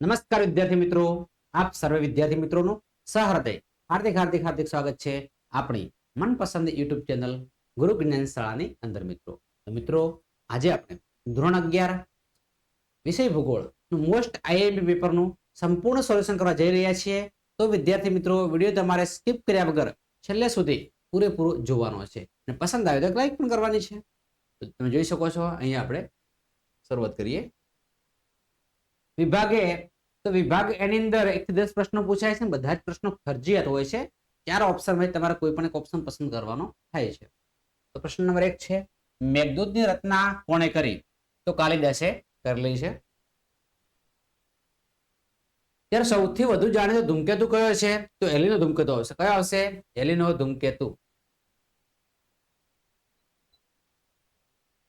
નમસ્કાર વિદ્યાર્થી મિત્રો. આપ સર્વે વિદ્યાર્થી મિત્રોનું સહૃદય, હાર્દિક હાર્દિક હાર્દિક સ્વાગત છે આપણી મનપસંદ યુટ્યુબ ચેનલ ગુરુ જ્ઞાન શાળાની અંદર મિત્રો. તો મિત્રો, આજે આપણે ધોરણ અગિયાર વિષય ભૂગોળ મોસ્ટ આઈએમપી પેપરનું સંપૂર્ણ સોલ્યુશન કરવા જઈ રહ્યા છીએ. તો વિદ્યાર્થી મિત્રો, વીડિયો તમારે સ્કીપ કર્યા વગર છેલ્લે સુધી પૂરેપૂરો જોવાનો છે અને પસંદ આવે તો લાઈક પણ કરવાની છે. તમે જોઈ શકો છો, અહીંયા આપણે શરૂઆત કરીએ. વિભાગે, તો વિભાગ એની અંદર એક દસ પ્રશ્નો પૂછાય છે બધા જ પ્રશ્નો ફરજિયાત હોય છે. ચાર ઓપ્શનમાં તમારે કોઈ પણ એક ઓપ્શન પસંદ કરવાનો થાય છે. તો પ્રશ્ન નંબર એક છે, મેઘદૂતની રચના કોણે કરી? તો કાલિદાસે કરેલી છે. ત્યારે સૌથી વધુ જાણીતો ધૂમકેતુ કયો છે? તો એલિનો ધૂમકેતુ આવશે. કયો આવશે? એલિનો ધૂમકેતુ.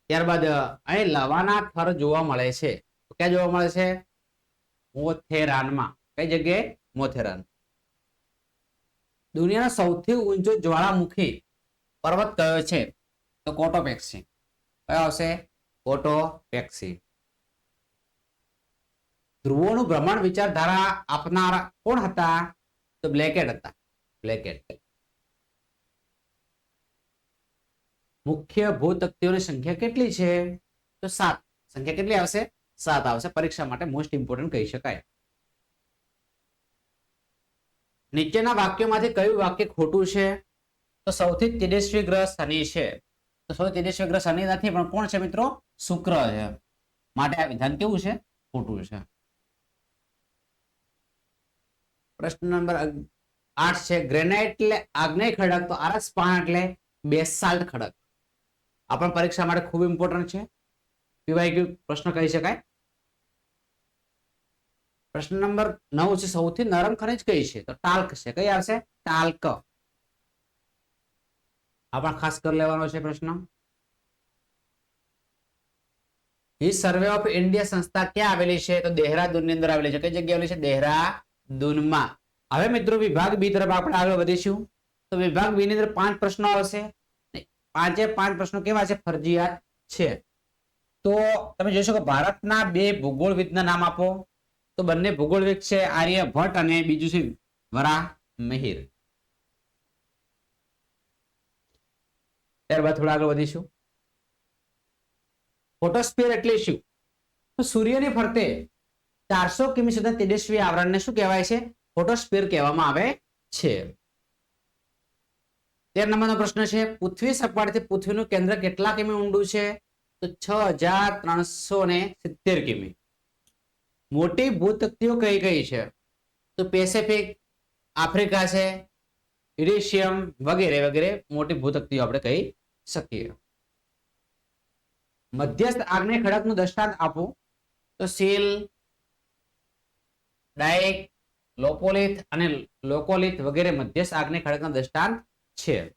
ત્યારબાદ, અહીં લવાના થર જોવા મળે છે. ક્યાં જોવા મળે છે? મોથેરાનમાં. કઈ જગ્યાએ? મોથેરાન. દુનિયાનો સૌથી ઊંચો જ્વાળામુખી પર્વત કયો છે? તો કોટોપેક્સી કયો આવશે? કોટોપેક્સી ધ્રુવોનું ભ્રમણ વિચારધારા આપનાર કોણ હતા? તો બ્લેકેટ હતા. બ્લેકેટ. મુખ્ય ભૂતકતીઓની સંખ્યા કેટલી છે? તો સાત. સંખ્યા કેટલી આવશે? સાત આવશે. પરીક્ષા માટે મોસ્ટ ઇમ્પોર્ટન્ટ કહી શકાય. નીચેના વાક્યોમાંથી કયું વાક્ય ખોટું છે? તો સૌથી તેજસ્વી ગ્રહ શનિ છે. તો સૌથી તેજસ્વી ગ્રહ શનિ નથી પણ કોણ છે મિત્રો? શુક્ર છે. માટે આ વિધાન કેવું છે? ખોટું છે. પ્રશ્ન નંબર આઠ છે. ગ્રેનાઇટ એટલે આગ્નેય ખડક. તો આરસ પાણ એટલે બેસાલ્ટ ખડક. આ પણ પરીક્ષા માટે ખૂબ ઇમ્પોર્ટન્ટ છે. પીવાય પ્રશ્ન કહી શકાય. પ્રશ્ન નંબર નવ છે, સૌથી નરમ ખનિજ કઈ છે? તો ટાલ્ક છે. કઈ આવશે? ટાલ્ક આ પણ ખાસ કરી લેવાનો છે પ્રશ્ન. ઈ સર્વે ઓફ ઇન્ડિયા સંસ્થા ક્યાં આવેલી છે? તો દેહરાદૂનની અંદર આવેલી છે. કઈ જગ્યા આવેલી છે? દેહરાદૂનમાં. હવે મિત્રો, વિભાગ બી તરફ આપણે આગળ વધીશું. તો વિભાગ બી ની અંદર પાંચ પ્રશ્નો આવશે. પાંચે પાંચ પ્રશ્નો કેવા છે? ફરજિયાત છે. તો તમે જોઈ શકો, ભારતના બે ભૂગોળવિદના નામ આપો. તો બંને ભૂગોળવિદ છે આર્યભટ્ટ અને બીજું છે વરા મિહિર. ત્યારબાદ થોડા આગળ વધીશું. ફોટોસ્ફિયર એટલે શું? તો સૂર્યની ફરતે ચારસો કિમી સુધી તેજસ્વી આવરણને શું કહેવાય છે? ફોટોસ્ફિયર કહેવામાં આવે છે. તેર નંબરનો પ્રશ્ન છે, પૃથ્વી સપાટીથી પૃથ્વીનું કેન્દ્ર કેટલા કિમી ઊંડું છે? તો છ કિમી. મોટી ભૂતકતીઓ કઈ કઈ છે? તો પેસેફિક, આફ્રિકા છે યુરેશિયમ વગેરે વગેરે મોટી ભૂતકતીઓ આપણે કહી શકીએ. મધ્યસ્થ આગ્નેય ખડકનું દ્રષ્ટાંત આપો. તો સીલ, ડાયક, લોપોલિથ અને લોકોલિથ વગેરે મધ્યસ્થ આગ્નેય ખડકના દ્રષ્ટાંત છે.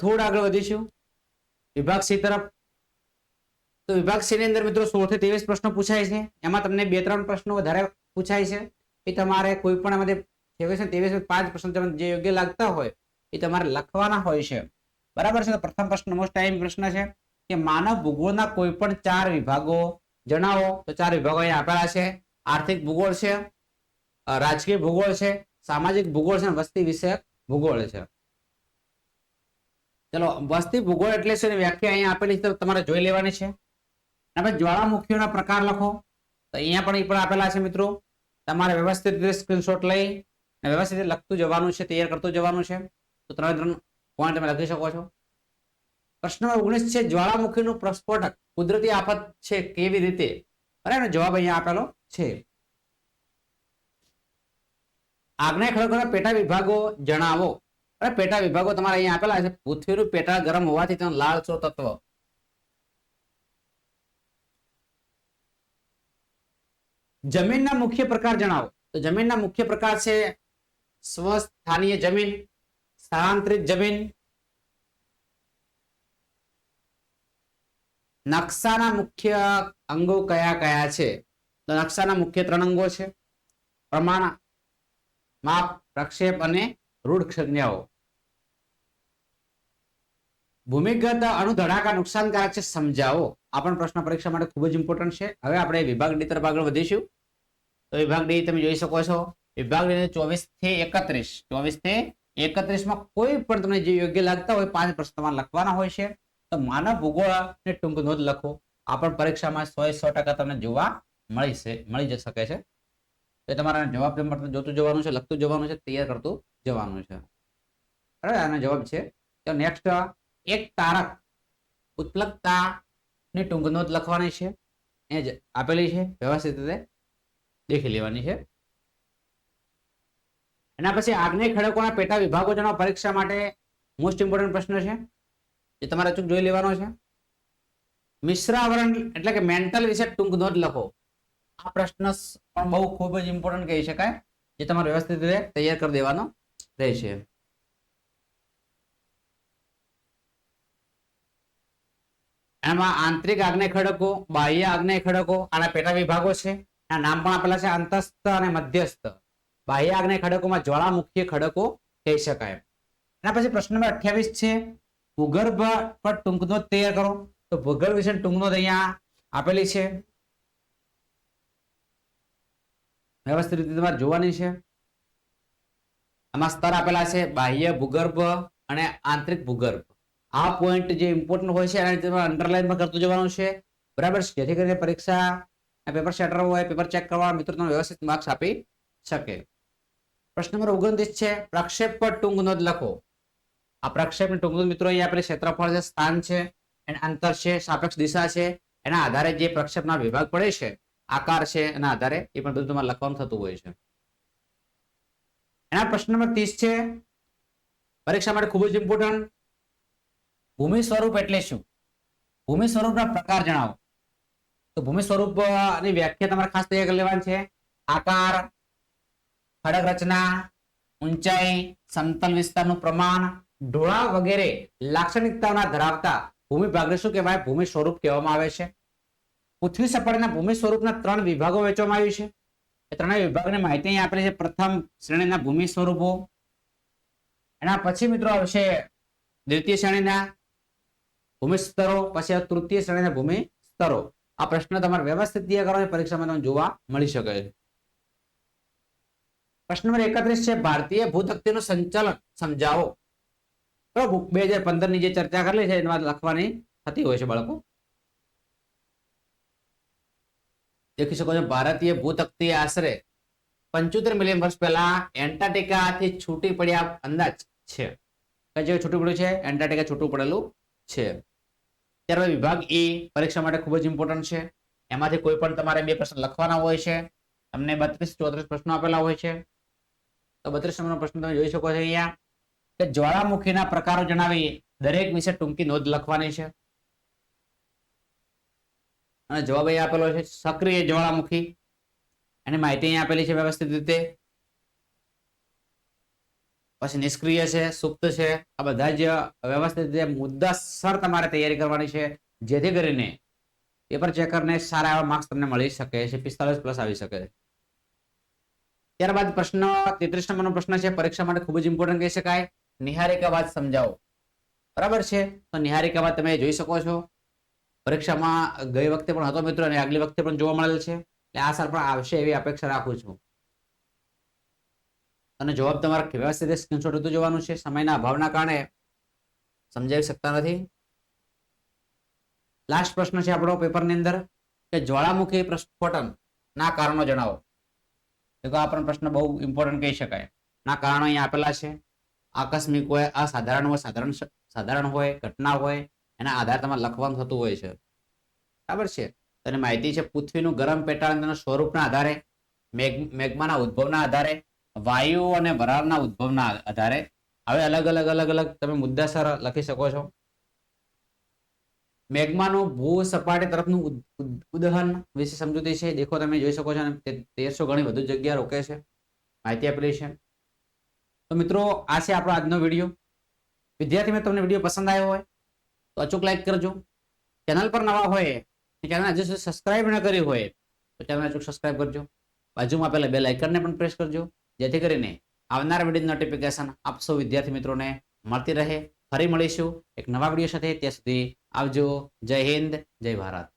થોડું આગળ વધીશું. વિભાગ સી તરફ તો વિભાગ સી ની અંદર મિત્રો સોળથી ત્રેવીસ પ્રશ્નો પૂછાય છે. એમાં તમને બે ત્રણ પ્રશ્નો વધારે પૂછાય છે. એ તમારે કોઈ પણ એમાંથી ને ત્રેવીસ પાંચ પ્રશ્નો તમને જે યોગ્ય લાગતા હોય એ તમારે લખવાના હોય છે. બરાબર છે? તો પ્રથમ પ્રશ્ન મોસ્ટ ટાઈમ પ્રશ્ન છે કે માનવ ભૂગોળના કોઈ પણ ચાર વિભાગો જણાવો. તો ચાર વિભાગો અહીંયા આપેલા છે. આર્થિક ભૂગોળ છે રાજકીય ભૂગોળ છે, સામાજિક ભૂગોળ છે વસ્તી વિષયક ભૂગોળ છે. ચલો, વસ્તી ભૂગોળ એટલે શું વ્યાખ્યા અહીંયા આપેલી છે. તમારે જોઈ લેવાની છે. આપણે જ્વાળામુખીઓના પ્રકાર લખો. તો અહીંયા પણ એ પણ આપેલા છે મિત્રો. તમારે વ્યવસ્થિત રીતે સ્ક્રીનશોટ લઈ અને વ્યવસ્થિત લખતું જવાનું છે, તૈયાર કરતું જવાનું છે. તો ત્રણે ત્રણ પોઈન્ટ તમે લખી શકો છો. પ્રશ્ન ઓગણીસ છે, જ્વાળામુખીનું પ્રસ્ફોટક કુદરતી આફત છે કેવી રીતે? બરાબર જવાબ અહીંયા આપેલો છે. આગ્નેય ખડકોના પેટા વિભાગો જણાવો. અને પેટા વિભાગો તમારે અહીંયા આપેલા છે. પૃથ્વીનું પેટા ગરમ હોવાથી તેનું લાલચો તત્વ. જમીનના મુખ્ય પ્રકાર જણાવો. તો જમીનના મુખ્ય પ્રકાર છે સ્વસ્થાનીય જમીન, સ્થળાંતરિત જમીન, નકશાના મુખ્ય અંગો કયા કયા છે? તો નકશાના મુખ્ય ત્રણ અંગો છે. પ્રમાણ, માપ, પ્રક્ષેપ અને રૂઢ સંજ્ઞાઓ ભૂમિગત અણુ ધડાકા નુકસાનકારક છે સમજાવો. આ પણ પ્રશ્ન પરીક્ષા માટે ખૂબ જ ઇમ્પોર્ટન્ટ છે. હવે આપણે વિભાગ ડી તરફ આગળ વધીશું. તો વિભાગ ડી તમે જોઈ શકો છો. વિભાગ ડી ચોવીસથી એકત્રીસ. ચોવીસથી એકત્રીસમાં કોઈ પણ તમને જે યોગ્ય લાગતા હોય પાંચ પ્રશ્ન તમારે લખવાના હોય છે. તો માનવ ભૂગોળ ને ટૂંક નોંધ લખો. આ પણ પરીક્ષામાં સો સો ટકા તમને જોવા મળી છે, મળી જ શકે છે. તો તમારા જવાબ પેપર જોતું જવાનું છે, લખતું જવાનું છે, તૈયાર કરતું જવાનું છે. બરાબર? આનો જવાબ છે. તો નેક્સ્ટ એક તારક ઉત્પ્લકતા ની ટૂંક નોંધ લખવાની છે. એ જ આપેલી છે. વ્યવસ્થિત રીતે દેખી લેવાની છે. એના પછી આગ્નેય ખડકોના પેટા વિભાગો જેનો પરીક્ષા માટે મોસ્ટ ઇમ્પોર્ટન્ટ પ્રશ્ન છે. એ તમારે અચૂક જોઈ લેવાનો છે. મિશ્રાવરણ એટલે કે મેન્ટલ વિશે ટૂંક નોંધ લખો. આ પ્રશ્ન પણ બહુ ખૂબ જ ઇમ્પોર્ટન્ટ કહી શકાય. જે તમારે વ્યવસ્થિત રીતે તૈયાર કરી દેવાનો રહેશે. એમાં આંતરિક આગ્નેય ખડકો, બાહ્ય આગ્નેય ખડકો, આના પેટા વિભાગો છે. એના નામ પણ આપેલા છે અંતસ્થ અને મધ્યસ્થ. બાહ્ય આગ્નેય ખડકોમાં જ્વાળામુખી ખડકો કહી શકાય. એના પછી પ્રશ્ન નંબર અઠ્યાવીસ છે, ભૂગર્ભ પર ટૂંકનો તૈયાર કરો. તો ભૂગર્ભ વિશે ટૂંકનો અહીંયા આપેલી છે. વ્યવસ્થિત રીતે તમારે જોવાની છે. આમાં સ્તર આપેલા છે બાહ્ય ભૂગર્ભ અને આંતરિક ભૂગર્ભ. આ પોઈન્ટ જે ઇમ્પોર્ટન્ટ હોય છે, એના રીતે અંડરલાઈન પણ કરતું જવાનું છે. બરાબર જેથી કરીને પરીક્ષા પેપર સેટર હોય પેપર ચેક કરવા, મિત્રો તમને વ્યવસ્થિત માર્ક્સ આપી શકે. પ્રશ્ન નંબર ઓગણત્રીસ છે, પ્રક્ષેપ પર ટૂંક નોંધ લખો. આ પ્રક્ષેપ ટૂંક નોંધ મિત્રો અહીંયા આપણે ક્ષેત્રફળ છે, સ્થાન છે, એના અંતર છે, સાપેક્ષ દિશા છે, એના આધારે જે પ્રક્ષેપના વિભાગ પડે છે, આકાર છે, એના આધારે એ પણ બધું તમારે લખવાનું થતું હોય છે. એના પ્રશ્ન નંબર ત્રીસ છે, પરીક્ષા માટે ખૂબ જ ઇમ્પોર્ટન્ટ ભૂમિ સ્વરૂપ એટલે શું? ભૂમિ સ્વરૂપના પ્રકાર જણાવો. તો ભૂમિ સ્વરૂપની વ્યાખ્યા તમારે ખાસ તૈયાર લેવાની છે. આકાર, ખડક રચના, ઊંચાઈ, સમતલ વિસ્તારનું પ્રમાણ ઢોળા વગેરે લાક્ષણિકતાઓના ધરાવતા ભૂમિ ભાગને શું કહેવાય? ભૂમિ સ્વરૂપ કહેવામાં આવે છે. પૃથ્વી સપાટીના ભૂમિ સ્વરૂપના ત્રણ વિભાગો વહેંચવામાં આવ્યું છે. એ ત્રણેય વિભાગની માહિતી અહીં આપેલી છે. પ્રથમ શ્રેણીના ભૂમિ સ્વરૂપો. એના પછી મિત્રો આવશે દ્વિતીય શ્રેણીના ભૂમિ સ્તરો, પછી તૃતીય શ્રેણીના ભૂમિ સ્તરો. આ પ્રશ્ન તમારે વ્યવસ્થિત કરવાની પરીક્ષામાં તમને જોવા મળી શકે છે. પ્રશ્ન નંબર એકત્રીસ છે, ભારતીય ભૂતકતીનું સંચાલન સમજાવો. બરાબર બે હજાર પંદરની જે ચર્ચા કરેલી છે, એમાં લખવાની થતી હોય છે બાળકો. દેખી શકો છો, ભારતીય ભૂતકતી આશરે પંચોતેર મિલિયન વર્ષ પહેલા એન્ટાર્ટિકાથી છૂટી પડ્યા અંદાજ છે. કઈ જગ્યાએ છૂટું પડ્યું છે? એન્ટાર્ટિકા છૂટું પડેલું છે. ત્યારબાદ વિભાગ એ પરીક્ષા માટે ખૂબ જ ઇમ્પોર્ટન્ટ છે. એમાંથી કોઈ પણ તમારે બે પ્રશ્ન લખવાના હોય છે. તમને બત્રીસ ચોત્રીસ પ્રશ્નો આપેલા હોય છે. તો બત્રીસ નંબરનો પ્રશ્ન તમે જોઈ શકો છો અહીંયા. કે જ્વાળામુખીના પ્રકારો જણાવી દરેક વિશે ટૂંકી નોંધ લખવાની છે. અને જવાબ અહીંયા આપેલો છે. સક્રિય જ્વાળામુખી. એની માહિતી અહીંયા આપેલી છે વ્યવસ્થિત રીતે. પછી નિષ્ક્રિય છે, સુપ્ત છે. આ બધા જ વ્યવસ્થિત રીતે મુદ્દાસર તમારે તૈયારી કરવાની છે, જેથી કરીને પેપર ચેકરને સારા એવા માર્ક્સ તમને મળી શકે છે, પિસ્તાલીસ પ્લસ આવી શકે છે. ત્યારબાદ પ્રશ્ન તેત્રીસ નંબરનો પ્રશ્ન છે, પરીક્ષા માટે ખૂબ જ ઇમ્પોર્ટન્ટ કહી શકાય. નિહારિકાવાદ સમજાવો. બરાબર છે? તો નિહારિકાવાદ તમે જોઈ શકો છો. પરીક્ષામાં ગઈ વખતે પણ હતો મિત્રો અને આગલી વખતે પણ જોવા મળેલ છે. એટલે આ સાલ પણ આવશે એવી અપેક્ષા રાખું છું. અને જવાબ તમારે વ્યવસ્થિત સ્ક્રીનશોટ હતું જોવાનું છે? સમયના અભાવના કારણે સમજાવી શકતા નથી. લાસ્ટ પ્રશ્ન છે આપણો પેપરની અંદર કે જ્વાળામુખી પ્રસ્ફોટન ના કારણો જણાવો. તો આ પણ પ્રશ્ન બહુ ઇમ્પોર્ટન્ટ કહી શકાય. ના કારણો અહીંયા આપેલા છે. આકસ્મિક હોય, અસાધારણ હોય, સાધારણ સાધારણ હોય, ઘટના હોય, એના આધારે તમારે લખવાનું થતું હોય છે. બરાબર છે? તને માહિતી છે, પૃથ્વીનું ગરમ પેટાળ સ્વરૂપના આધારે, મેઘ, મેઘમાના ઉદ્ભવના આધારે વાયુ અને વરાળના ઉદ્ભવના આધારે. હવે અલગ અલગ અલગ અલગ તમે મુદ્દાસર લખી શકો છો. મેઘમાનું ભૂ સપાટી તરફનું ઉદહન વિશે સમજૂતી છે. દેખો, તમે જોઈ શકો છો અને તેરસો ગણી વધુ જગ્યા રોકે છે. માહિતી આપેલી છે. તો મિત્રો, આ છે આપણો આજનો વીડિયો. વિદ્યાર્થી મિત્રો, તમને વીડિયો પસંદ આવ્યો હોય, તો અચૂક લાઈક કરજો. ચેનલ પર નવા હોય ચેનલ હજુ સુધી સબસ્ક્રાઇબ ન કરી હોય, તો ચેનલ અચૂક સબસ્ક્રાઇબ કરજો. બાજુમાં આપેલા બે લાઇકનને પણ પ્રેસ કરજો. જેથી કરીને આવનાર વીડિયો નોટિફિકેશન આપ સૌ વિદ્યાર્થી મિત્રોને મળતી રહે. ફરી મળીશું એક નવા વીડિયો સાથે. ત્યાં સુધી આવજો. જય હિન્દ, જય ભારત.